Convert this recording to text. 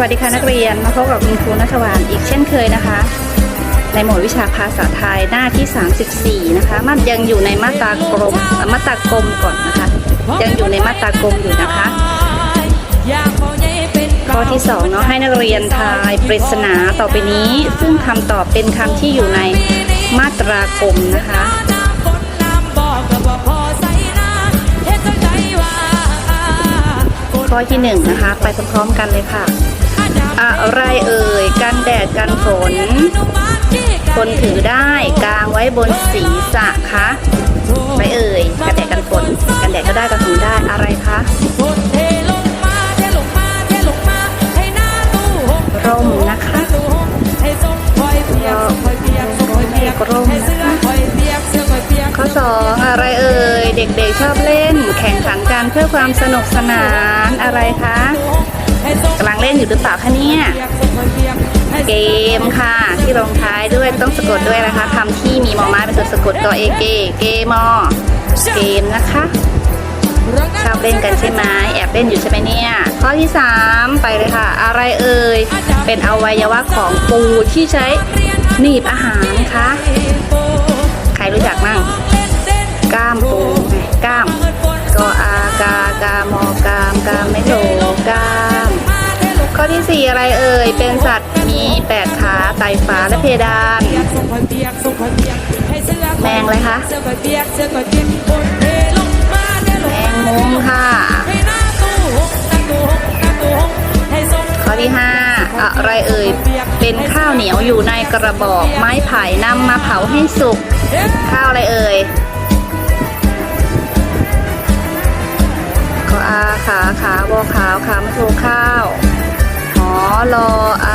วัสดีค่ะนักเรียนมาพบกับคุณครูนัทวานอีกเช่นเคยนะคะ ในหมวดวิชาภาษาไทยหน้าที่ 34 นะคะมันยังอยู่ในมาตรากลมมาตรากลมก่อนนะคะ ยังอยู่ในมาตรากลมอยู่นะคะข้อที่2เนาะให้นักเรียนทายปริศนาต่อไปนี้ ซึ่งคำตอบเป็นคำที่อยู่ในมาตรากลมนะคะข้อที่หนึ่งนะคะ ไปพร้อมๆกันเลยค่ะ อะไรเอ่ย กันแดดกันฝน คนถือได้กางไว้บนศีรษะคะไม่เอ่ย กันแดดกันฝน กันแดดก็ได้กันฝนได้อะไรคะร่มนะคะร่มข้อสองอะไรเอ่ย เด็กๆชอบเล่น แข่งขันกันเพื่อความสนุกสนานอะไรคะ อยู่หรือเปล่าคะเนี่ย เกมค่ะ ที่ลงท้ายด้วยต้องสะกดด้วยนะคะคำที่มีมอม้าเป็นตัวสะกดกอเอเกเกมอเกมนะคะชอบเล่นกันใช่ไหมแอบเล่นอยู่ใช่ไหมเนี่ย ข้อที่ 3 ไปเลยค่ะ อะไรเอ่ย เป็นอวัยวะของปูที่ใช้หนีบอาหารคะใครรู้จักมั่งก้ามปูไงก้าม กออากากามอกามกามไม่โถกล้าม ข้อที่ 4 อะไรเอ่ย เป็นสัตว์มี8ขาไต่ฝาและเพดาน แมงอะไรคะแมงมุมค่ะ ข้อที่ 5 อะไรเอ่ย เป็นข้าวเหนียวอยู่ในกระบอกไม้ไผ่นำมาเผาให้สุก ข้าวอะไรเอ่ยขออาขาขาบอขาวขามาโทข้าว 罢了。